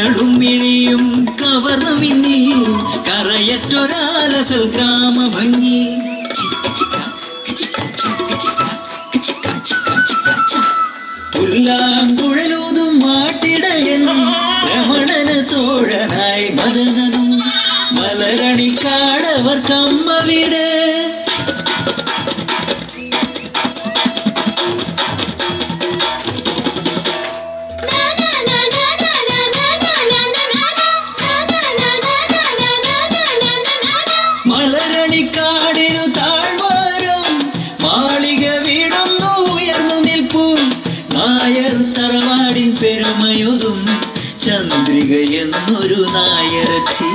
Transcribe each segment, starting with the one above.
കരളും മിഴിയും കവർന്നു മിന്നി. കറയറ്റൊരാലസൽ ഗ്രാമ ഭംഗി പുല്ലാങ്കുഴലൂതും മാട്ടിടയൻ രമണന് തോഴനായി മദനനും. മലരണിക്കാടവർ കമ്മവിടെ. നായർ തറവാടിൻ പെരുമയൊതും ചന്ദ്രിക എന്നൊരു നായരച്ചി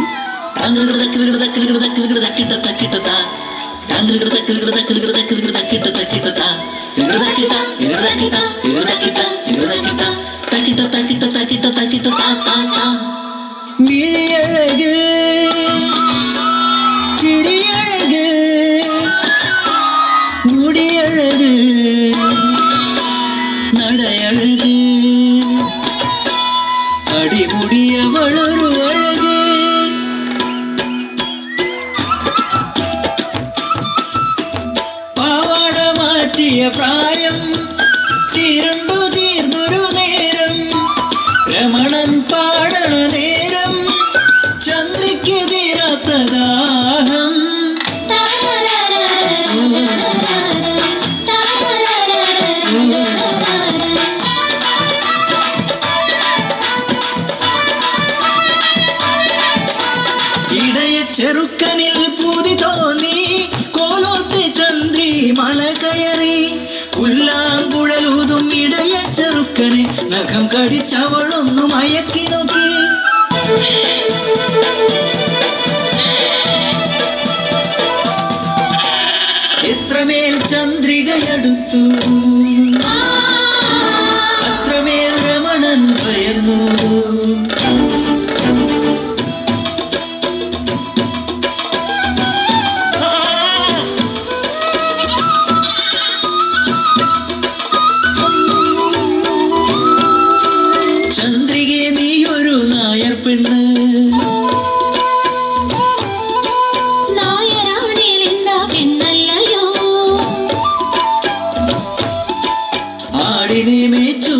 മിഴിയഴക് മാറ്റിയ പ്രായം തീരണ്ടു കടിച്ചവളൊന്നു മയക്കി നോക്കി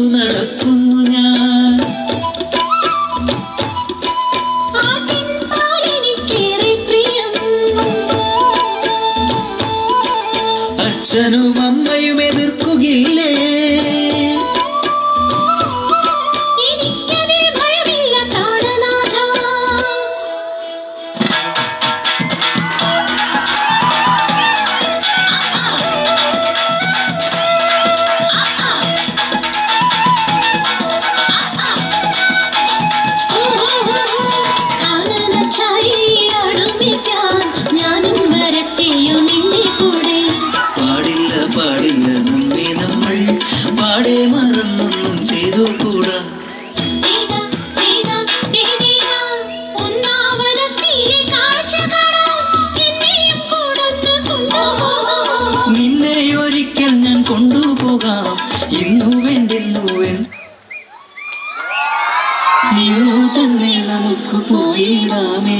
മേച്ചു பகுப்பு வீடாமே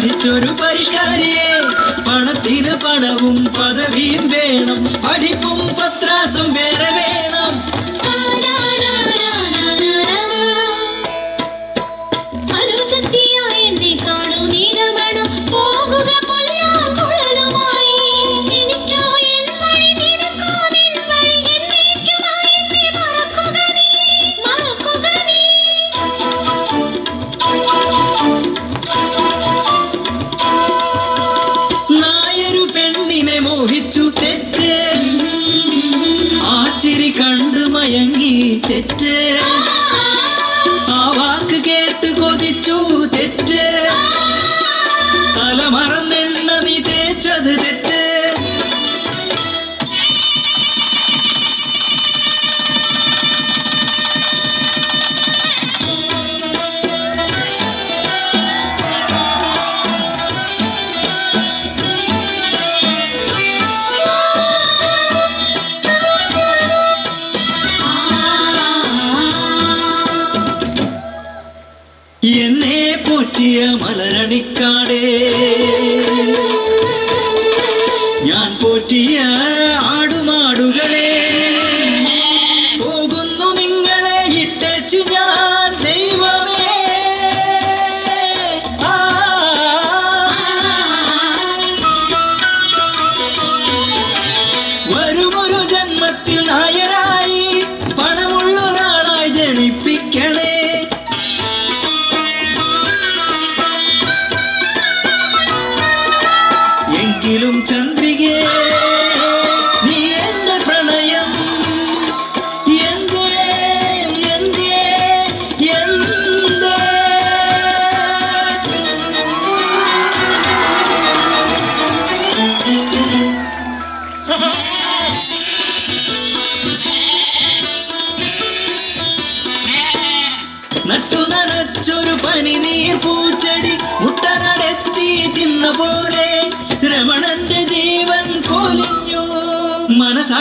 പഠിച്ചൊരു പരിഷ്കാരിയെ പണത്തിന് പണവും പദവിയും വേണം. പഠിപ്പും പത്രാസും വേറെ വേണം.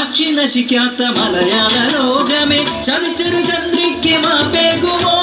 സാക്ഷി നശിക്കാത്ത മലയാള ലോകമേ ചതിച്ചൊരു ചന്ദ്രിക്ക് മാപ്പേകുമോ?